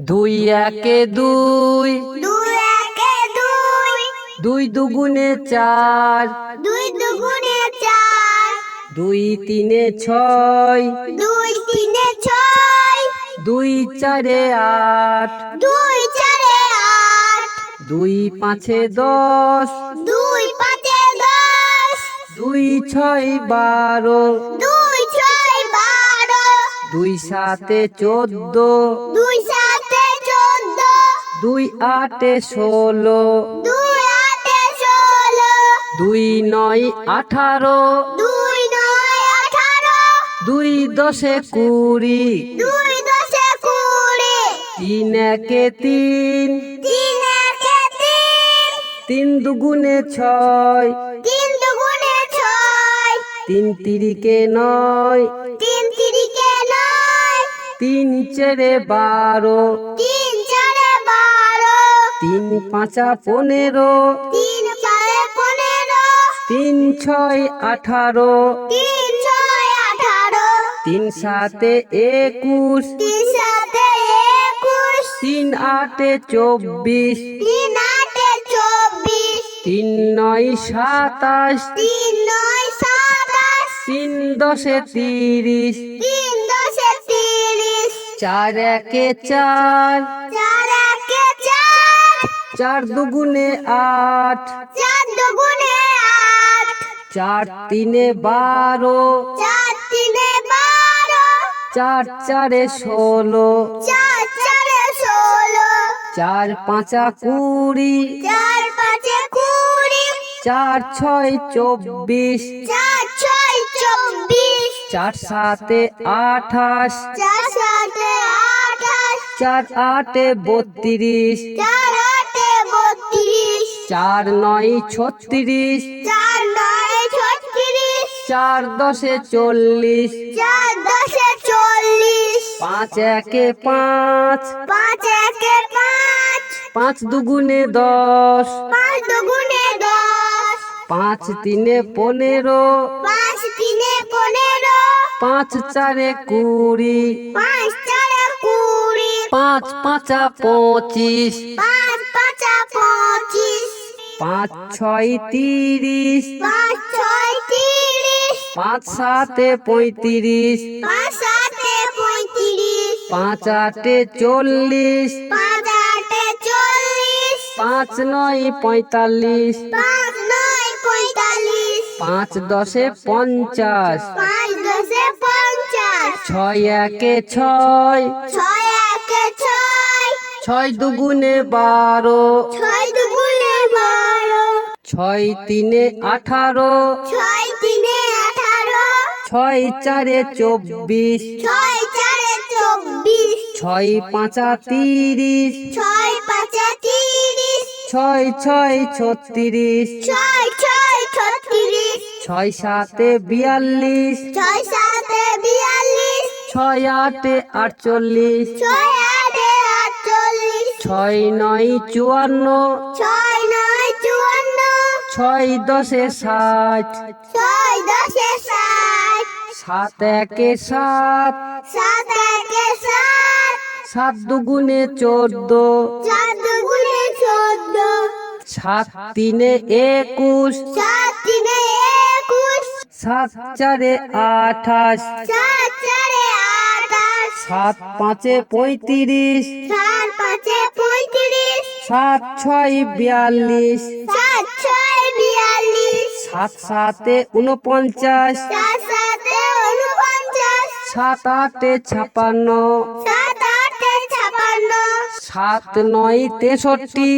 দুই একে দুই। দুই একে দুই। দুই দুগুণে চার। দুই দুগুণে চার। দুই তিনে ছয়। দুই তিনে ছয়। দুই চারে আট। দুই চারে আট। দুই পাঁচে দশ। দুই পাঁচে দশ। দুই ছয় বারো। দুই ছয় বারো। দুই সাতে চোদ্দ। দুই সাতে চোদ্দ দুই আটে ষোলো। দুই নয় আঠারো। দুই দশে কুড়ি। তিন একে তিন। তিন দুগুণে ছয়। তিন তিরিকে নয়। তিন তিরিকে নয়। তিন চেরে বারো। তিন চারে বারো তিন পাঁচা পনেরো। তিন চারে পনেরো। তিন ছয় আঠারো। তিন ছয় আঠারো। তিন সাতে একুশ। তিন সাতে একুশ। তিন আটে চব্বিশ। তিন আটে চব্বিশ। তিন নয় সাতাশ। তিন নয় সাতাশ। তিন দশে তিরিশ। তিন দশে তিরিশ। চার একে চার চার দুগুণে আট। চার দুগুণে আট। চার তিনে বারো। চার তিনে বারো। চার চারে ষোলো। চার চারে ষোলো। চার পাঁচা কুড়ি। চার পাঁচে কুড়ি। চার ছয় চব্বিশ। চার ছয় চব্বিশ। চার সাতে আঠাশ। চার সাতে আঠাশ। চার আটে বত্রিশ। চার বত্রিশ চার নয় ছত্রিশ। চার নয় ছত্রিশ। চার দশে চল্লিশ। চার দশে চল্লিশ। পাঁচ একে পাঁচ। পাঁচ একে পাঁচ। পাঁচ দুগুণে দশ। পাঁচ দুগুণে দশ। পাঁচ তিনে পনেরো। পাঁচ তিনে পনেরো। পাঁচ চারে কুড়ি। পাঁচ চারে কুড়ি। পাঁচ পাঁচা পঁচিশ। পাঁচ পাঁচা পঁচিশ। পাঁচ ছয় তিরিশ। পাঁচ ছয় তিরিশ। পাঁচ সাতে পঁয়ত্রিশ। পাঁচ সাতে পঁয়ত্রিশ। পাঁচ আটে চল্লিশ। পাঁচ আটে চল্লিশ। পাঁচ নয় পঁয়তাল্লিশ। পাঁচ নয় পঁয়তাল্লিশ। পাঁচ দশে পঞ্চাশ। পাঁচ দশে পঞ্চাশ। ছয় একে ছয়। ছয় একে ছয়। ছয় দুগুণে বারো। ছয় দুগুণে বারো ছয় তিনে আঠারো। ছয় তিনে আঠারো। ছয় চারে চব্বিশ। ছয় চারে চব্বিশ। ছয় পাঁচা তিরিশ। ছয় পাঁচে তিরিশ। ছয় ছয় ছত্রিশ। ছয় ছয় ছত্রিশ। ছয় সাতে বিয়াল্লিশ। ছয় সাতে বিয়াল্লিশ। ছয় আটে আটচল্লিশ। ছয় আটে আটচল্লিশ। ছয় নয় চুয়ান্ন। ছয় নয় চুয়ান্ন ছয় দশে ষাট ছয় দশে ষাট সাত একে সাত। সাত একে সাত। সাত দুগুণে চোদ্দ। চার দুগুণে চোদ্দ। সাত তিনে একুশ। সাত তিনে একুশ। সাত চারে আঠাশ। সাত চারে আঠাশ। সাত পাঁচে পঁয়ত্রিশ। সাত পাঁচে পঁয়ত্রিশ। সাত ছয় বিয়াল্লিশ। সাত ছয় বিয়াল্লিশ সাত সাতে উনপঞ্চাশ। সাত আটে ছাপান্ন। সাত নয় তেষট্টি।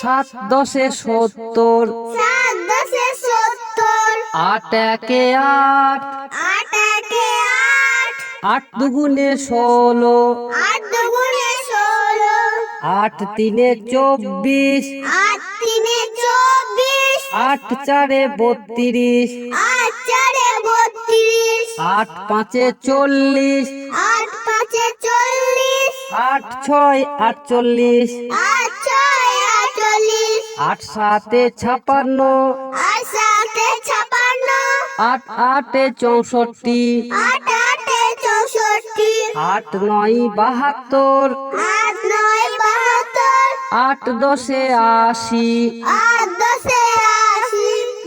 সাত দশে সত্তর। আট একে আট। আট দুগুণে ষোলো। আট তিনে চব্বিশ। আট চারে বত্রিশ। আট চারে বত্রিশ। আট পাঁচে চল্লিশ। আট পাঁচে চল্লিশ। আট ছয় আটচল্লিশ। আট ছয় আটচল্লিশ। আট সাতে ছাপান্ন। আট সাতে ছাপান্ন। আট আটে চৌষট্টি। আট আটে চৌষট্টি। আট নয় বাহাত্তর। আট নয় বাহাত্তর। আট দশে আশি। আট আশি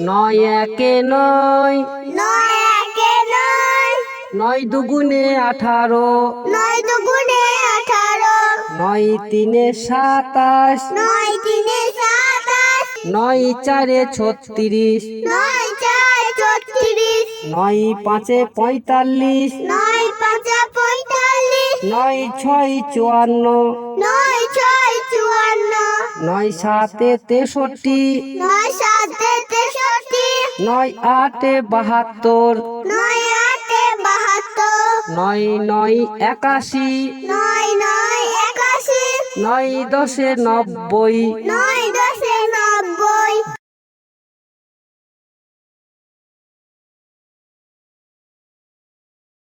নয় একে নয়। নয় একে নয়। নয় দুগুণে আঠারো। নয় দুগুণে আঠারো। নয় তিনে সাতাশ। নয় তিনে সাতাশ। নয় চারে ছত্রিশ। নয় চার ছত্রিশ। নয় পাঁচে পঁয়তাল্লিশ। নয় পাঁচা পঁয়তাল্লিশ। নয় ছয় চুয়ান্ন। নয় ছয় চুয়ান্ন নয় সাতে তেষট্টি। নয় সাতে তেষট্টি। নয় আটে বাহাত্তর। নয় আটে বাহাত্তর। নয় নয় একাশি। নয় নয় একাশি। নয় দশে নব্বই। নয়